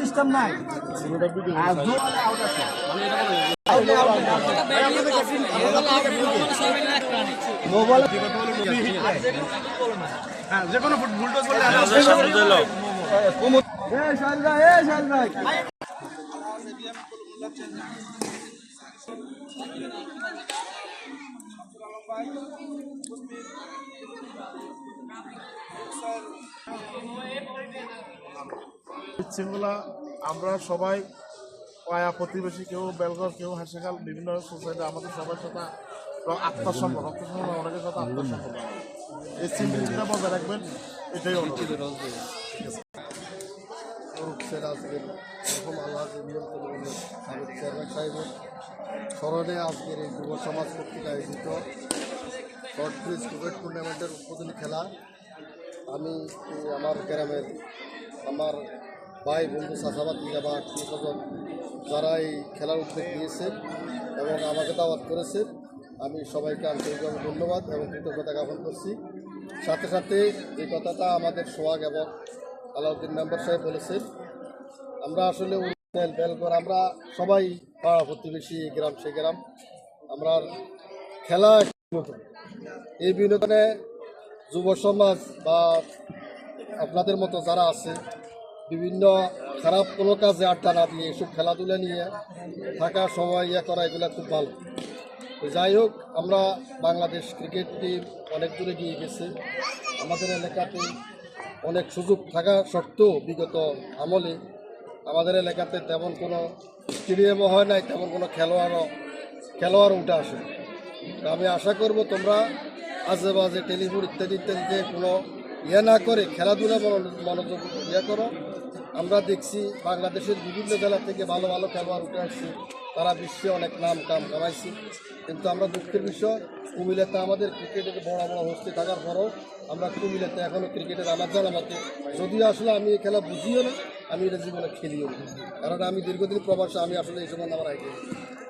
System নাই। হ্যাঁ যে কোনো ভুল টস ভাই শাল আমরা সবাই পায়া প্রতিবেশী কেউ বেলগড় কেউ হাসিখাল বিভিন্ন সোসাইটি আমাদের সবার সাথে আত্মার সম্পর্ক রক্ত সম্পর্ক অনেকের সাথে আত্মার সম্পর্ক। এই সিম্পলিটিটা বজায় রাখবেন এটাই অনুরোধ। স্যার আজকের প্রথম আল্লাহ চেয়ারম্যান সাহেবের স্মরণে আজকের এই যুব সমাজ কর্তৃক আয়োজিত শর্ট ব্রিজ ক্রিকেট টুর্নামেন্টের উদ্বোধনী খেলা আমি আমার গ্রামের আমার ভাই, বন্ধু, চাষাবাদ বা আত্মীয় যারা এই খেলার উদ্যোগ নিয়েছেন এবং আমাকে দাওয়াত করেছেন আমি সবাইকে আন্তরিকভাবে ধন্যবাদ এবং কৃতজ্ঞতা জ্ঞাপন করছি। সাথে সাথে এই কথাটা আমাদের সোহাগ এবং আলাউদ্দিন মেম্বার সাহেব বলেছেন আমরা আসলে অরিজিনাল বেলগড়, আমরা সবাই পাড়া প্রতিবেশী গ্রাম, সে গ্রাম, আমরা খেলা এই বিনোদনে যুব সমাজ বা আপনাদের মতো যারা আছে, বিভিন্ন খারাপ কোনো কাজে আড্ডা না দিয়ে এসব খেলাধুলা নিয়ে থাকা, সময় ইয়ে করা, এগুলো খুব ভালো। যাই হোক, আমরা বাংলাদেশ ক্রিকেট টিম অনেক দূরে গিয়ে গেছে। আমাদের এলাকাতে অনেক সুযোগ থাকা সত্ত্বেও বিগত আমলে আমাদের এলাকাতে তেমন কোনো স্টেডিয়ামও হয় নাই, তেমন কোনো খেলোয়াড়ও খেলোয়াড় উঠে আসে আমি আশা করব তোমরা আজে বাজে টেলিফোন ইত্যাদি ইত্যাদিতে কোনো ইয়ে না করে খেলাধুলা মনো- মনোযোগ ইয়ে করো। আমরা দেখছি বাংলাদেশের বিভিন্ন জেলা থেকে ভালো ভালো খেলোয়াড় উঠে আসছে। তারা বিশ্বে অনেক নাম কাম কামাইছে কিন্তু আমরা দুঃখের বিষয়, কুমিল্লাতে আমাদের ক্রিকেটের বড় বড় হস্তি থাকার পরও আমরা কুমিল্লাতে এখনও ক্রিকেটের আমার জানামাতে যদিও আসলে আমি এই খেলা বুঝিও না, আমি এটা জীবনে খেলিও না। কারণ আমি দীর্ঘদিন প্রবাসে, আমি আসলে এই সময় আমার আগে।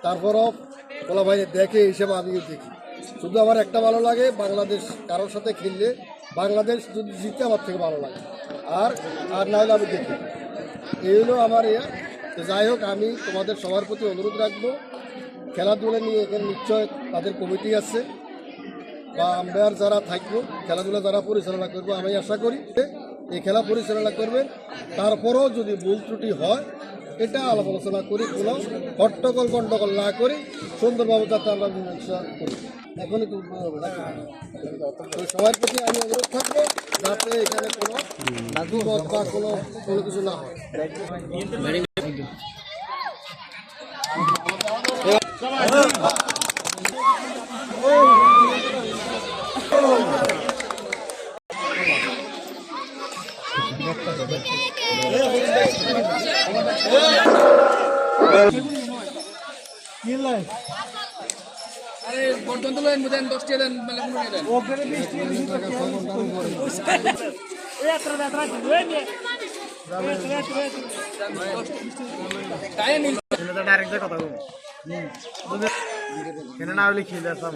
তারপরও বলা ভাই দেখে এই হিসেবে আমিও দেখি। শুধু আমার একটা ভালো লাগে বাংলাদেশ কারোর সাথে খেললে বাংলাদেশ যদি জিতে আমার থেকে ভালো লাগে। আর আর না হলে আমি দেখি। এই হলো আমার ইয়ে। যাই হোক, আমি তোমাদের সবার প্রতি অনুরোধ রাখব, খেলাধুলা নিয়ে এখানে নিশ্চয় তাদের কমিটি আছে, বা আম্পায়ার যারা থাকব, খেলাধুলা যারা পরিচালনা করব, আমি আশা করি এই খেলা পরিচালনা করবেন। তারপরেও যদি ভুল ত্রুটি হয়, এটা আলাপ আলোচনা করি কোনো হট্টগোল গণ্ডগোল না করি সুন্দরভাবে যাতে আমরা মীমাংসা করি। এখনই তো উদ্বোধন হবে? তো সবার প্রতি আমি অনুরোধ থাকব যাতে এখানে কোনো বিপদ বা কোনো কোনো কিছু না হয় আরে না হলে খেলে আসলাম